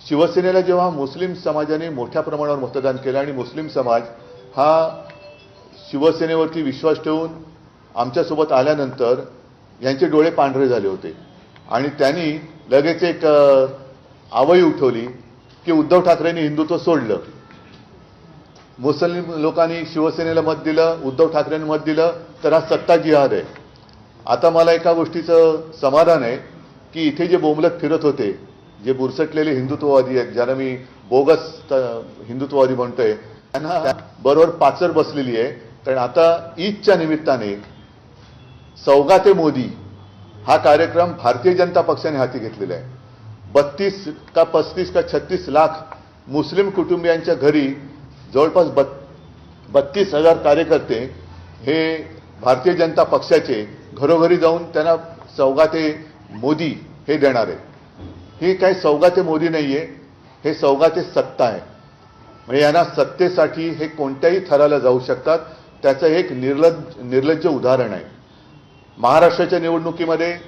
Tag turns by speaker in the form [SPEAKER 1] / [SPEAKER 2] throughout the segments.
[SPEAKER 1] शिवसेनेला जेव्हा मुस्लिम समाजाने मोठ्या प्रमाणावर मतदान केलं आणि मुस्लिम समाज हा शिवसेनेवरती विश्वास ठेवून आमच्यासोबत आल्यानंतर यांचे डोळे पांढरे झाले होते. आणि त्यांनी लगेच एक आवई उठवली की उद्धव ठाकरेंनी हिंदुत्व सोडलं. मुस्लिम लोकांनी शिवसेनेला मत दिलं उद्धव ठाकरेंनी मत दिलं तर हा सत्ता जिहाद आहे. आता मला एका गोष्टीचं समाधान आहे की इथे जे बोंबलत फिरत होते जे बुरसटलेले हिंदुत्ववादी आहेत ज्यांना मी बोगस हिंदुत्ववादी म्हणतोय त्यांना बरोबर पाचर बसलेली आहे. कारण आता ईदच्या निमित्ताने सौगाते मोदी हा कार्यक्रम भारतीय जनता पक्षाने हाती घेतलेला आहे. बत्तीस का पस्तीस का छत्तीस लाख मुस्लिम कुटुंबियांच्या घरी जवळपास बत् बत्तीस हजार कार्यकर्ते हे भारतीय जनता पक्षाचे घरोघरी जाऊन त्यांना सौगाते मोदी हे देणार आहे ही काही सौगाते मोदी नाहीये हे सौगाते सत्ता आहे. म्हणजे यांना सत्तेसाठी हे कोणत्याही थराला जाऊ शकतात त्याचं एक निर्लज निर्लज्ज उदाहरण आहे. महाराष्ट्राच्या निवडणुकीमध्ये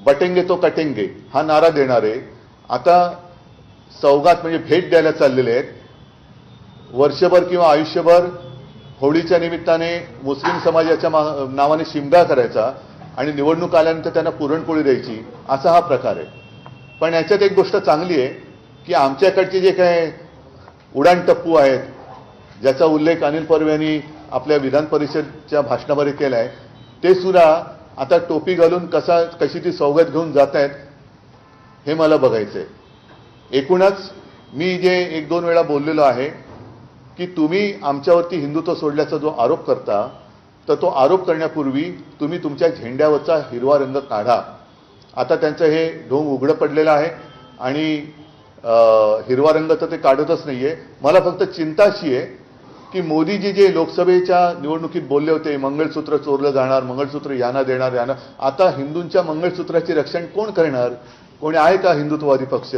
[SPEAKER 1] बटेंगे तो कटेंगे हा नारा देणारे आता सौगात म्हणजे भेट द्यायला चाललेले आहेत. वर्षभर किंवा आयुष्यभर होळीच्या निमित्ताने मुस्लिम समाजाच्या मा- नावाने शिमगा करायचा आणि निवडणूक आल्यानंतर त्यांना पुरणपोळी द्यायची असा हा प्रकार आहे. पण याच्यात एक गोष्ट चांगली आहे की आमच्याकडचे जे काय उडाण टप्पू आहेत ज्याचा उल्लेख अनिल पर्व यांनी आपल्या विधान परिषदच्या भाषणामध्ये केला आहे ते सुद्धा आता टोपी घालून कसा कशी ती सवगत घेऊन जात आहेत हे मला बघायचं आहे एकूणच मी जे एक दोन वेळा बोललेलो आहे की तुम्ही आमच्यावरती हिंदुत्व सोडल्याचा जो आरोप करता तर तो आरोप करण्यापूर्वी तुम्ही तुमच्या झेंड्यावरचा हिरवा रंग काढा. आता त्यांचं हे ढोंग उघडं पडलेलं आहे आणि हिरवा रंग तर ते काढतच नाही आहे मला फक्त चिंता अशी आहे की मोदीजी जे लोकसभेच्या निवडणुकीत बोलले होते मंगळसूत्र चोरलं जाणार मंगळसूत्र यांना देणार यांना आता हिंदूंच्या मंगळसूत्राचे रक्षण कोण करणार? कोणी आहे का हिंदुत्ववादी पक्ष?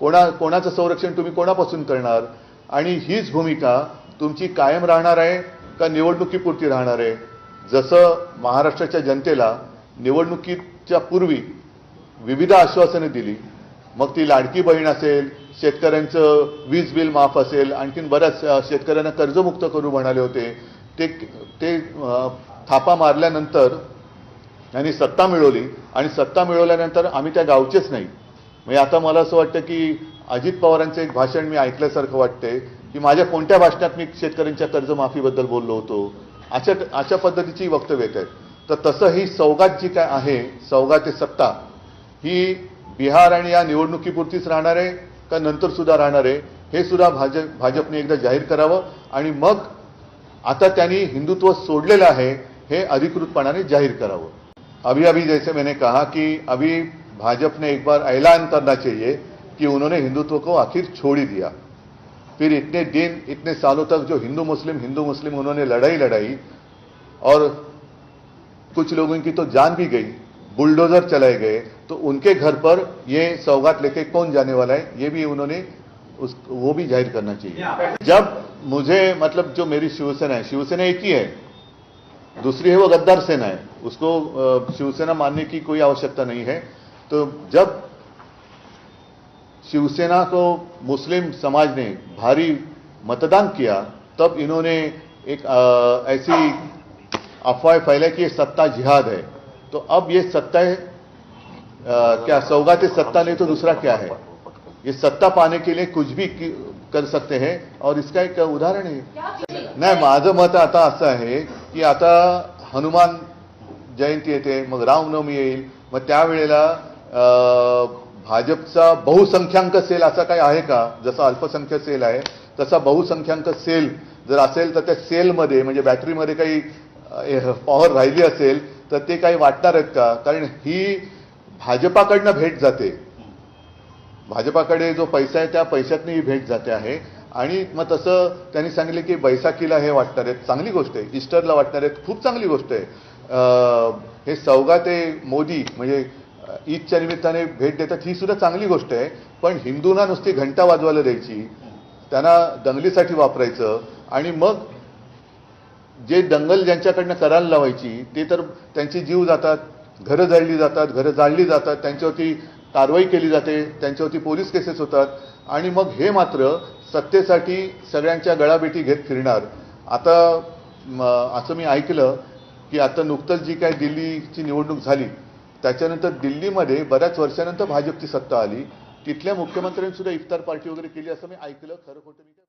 [SPEAKER 1] कोणा कोणाचं संरक्षण तुम्ही कोणापासून करणार? आणि हीच भूमिका तुमची कायम राहणार आहे का निवडणुकीपुरती राहणार आहे? जसं महाराष्ट्राच्या जनतेला निवडणुकीच्या पूर्वी विविध आश्वासने दिली. मग ती लाडकी बहीण असेल शेतकऱ्यांचं वीज बिल माफ असेल आणखीन बऱ्याच शेतकऱ्यांना कर्जमुक्त करू म्हणाले होते. ते ते थापा मारल्यानंतर यांनी सत्ता मिळवली आणि सत्ता मिळवल्यानंतर आम्ही त्या गावचेच नाही. म्हणजे आता मला असं वाटतं की अजित पवारांचं एक भाषण मी ऐकल्यासारखं वाटतंय की माझ्या कोणत्या भाषणात मी शेतकऱ्यांच्या कर्जमाफीबद्दल बोललो होतो? अशा अशा पद्धतीची वक्तव्य येत आहेत. तर तसं ही सौगात जी काय आहे सौगात सत्ता ही बिहार आणि या निवडणुकीपुरतीच राहणार आहे का नंतर सुद्धा राहणार आहे हे सुद्धा भाजप भाजपने एकदा जाहीर करावं आणि मग आता त्यांनी हिंदुत्व सोडलेलं आहे हे अधिकृतपणाने जाहीर करावं. अभी अभी जैसे मैंने कहा कि अभी भाजप ने एक बार ऐलान करना चाहिए कि उन्होंने हिंदुत्व को आखिर छोड़ ही दिया। फिर इतने दिन इतने सालों तक जो हिंदू मुस्लिम हिंदू मुस्लिम उन्होंने लड़ाई लड़ाई और कुछ लोगों की तो जान भी गई बुलडोजर चलाए गए तो उनके घर पर ये सौगात लेके कौन जाने वाला है ये भी उन्होंने उस वो भी ज़ाहिर करना चाहिए। जब मुझे मतलब जो मेरी शिवसेना है शिवसेना एक ही है दूसरी है वो गद्दार सेना है उसको शिवसेना मानने की कोई आवश्यकता नहीं है तो जब शिवसेना को मुस्लिम समाज ने भारी मतदान किया तब इन्होंने एक अ, ऐसी अफवाह फैलाई कि ये सत्ता जिहाद है। तो अब ये सत्ता है क्या सौगात सत्ता नहीं तो दूसरा क्या है? ये सत्ता पाने के लिए कुछ भी कर सकते हैं और इसका एक उदाहरण है। नाही माझं मत आता असं आहे की आता हनुमान जयंती येते मग रामनवमी येईल मग त्यावेळेला भाजपचा बहुसंख्याक सेल असा काही आहे का? जसा अल्पसंख्य सेल आहे तसा बहुसंख्याक सेल जर असेल तर त्या सेलमध्ये म्हणजे बॅटरीमध्ये काही पॉवर राहिली असेल तर ते काही वाटणार आहेत का? कारण ही भाजपाकडनं भेट जाते. भाजपाकडे जो पैसा आहे त्या पैशातनं ही भेट जाते आहे. आणि मग तसं त्यांनी सांगितलं की बैसाखीला हे वाटणार आहेत. चांगली गोष्ट आहे. इस्टरला वाटणार आहेत. खूप चांगली गोष्ट आहे. हे हे सौगाते मोदी म्हणजे ईदच्या निमित्ताने भेट देतात ही सुद्धा चांगली गोष्ट आहे. पण हिंदूंना नुसती घंटा वाजवायला द्यायची. त्यांना दंगलीसाठी वापरायचं. आणि मग जे दंगल ज्यांच्याकडनं करायला लावायची ते तर त्यांचे जीव जातात. घरं जळली जातात घरं जाळली जातात त्यांच्यावरती कारवाई केली जाते त्यांच्यावरती पोलीस केसेस होतात. आणि मग हे मात्र सत्तेसाठी सगळ्यांच्या गळाभेटी घेत फिरणार. आता असं मी ऐकलं की आता नुकतंच जी काय दिल्लीची निवडणूक झाली त्याच्यानंतर दिल्लीमध्ये बऱ्याच वर्षानंतर भाजपची सत्ता आली. तिथल्या मुख्यमंत्र्यांनी सुद्धा इफ्तार पार्टी वगैरे केली असं मी ऐकलं. खरं खोटं मी